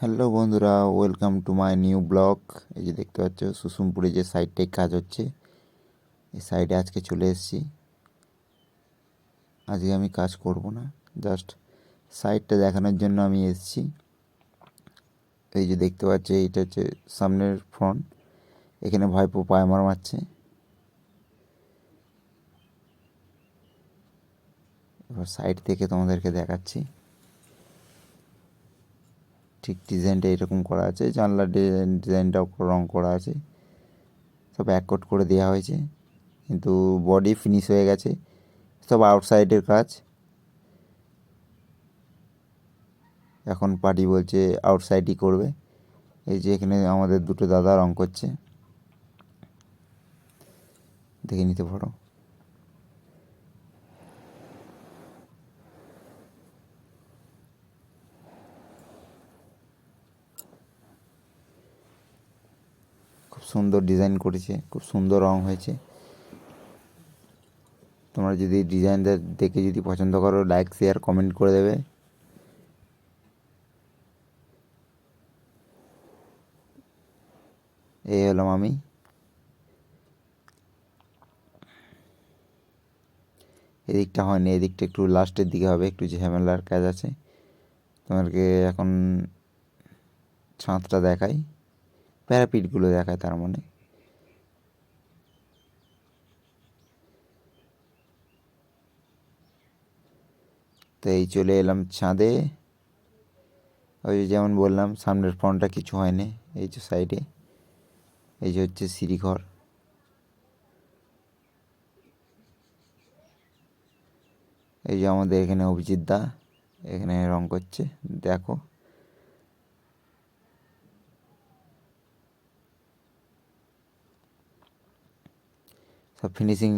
Hello বন্ধুরা, welcome to my new blog. এই যে দেখতে পাচ্ছ, সুসুমপুরে যে সাইডটায় কাজ হচ্ছে। এই সাইডে আজকে চলে এসেছি। আজকে আমি কাজ করব না জাস্ট সাইডটা দেখানোর জন্য আমি এসেছি। এই যে দেখতে পাচ্ছ, এইটা হচ্ছে সামনের ফ্রন্ট এখানে ভাইপো পায়মার মারছে। এবার সাইড থেকে তোমাদেরকে দেখাচ্ছি। ঠিক ডিজাইনটা এরকম করা আছে জানলার ডিজাইন ডিজাইনটাও রং করা আছে, সব এক কোট করে দেওয়া হয়েছে, কিন্তু বডি ফিনিশ হয়ে গেছে, সব আউটসাইডের কাজ। এখন পার্টি বলছে আউটসাইডই করবে, এই যে এখানে আমাদের দুটো দাদা রং করছে। দেখে নিতে পারো খুব সুন্দর ডিজাইন করেছে, খুব সুন্দর রং হয়েছে। তোমরা যদি ডিজাইনটা দেখে যদি পছন্দ করো লাইক শেয়ার কমেন্ট করে দেবে। এই হলাম আমি এদিকটা হয়নি, এদিকটা একটু লাস্টের দিকে হবে, একটু ঝামেলার কাজ আছে। তোমাকে এখন ছাঁদটা দেখাই। প্যারাপিটগুলো দেখায় তার মানে। তো এই চলে এলাম ছাদে। ওই যে যেমন বললাম, সামনের ফ্রন্টটা কিছু হয়নি, এই যে সাইডে। এই যে হচ্ছে সিঁড়িঘর। এই যে আমাদের এখানে অভিজিৎ দা, এখানে রং করছে, দেখো। সব ফিনিশিং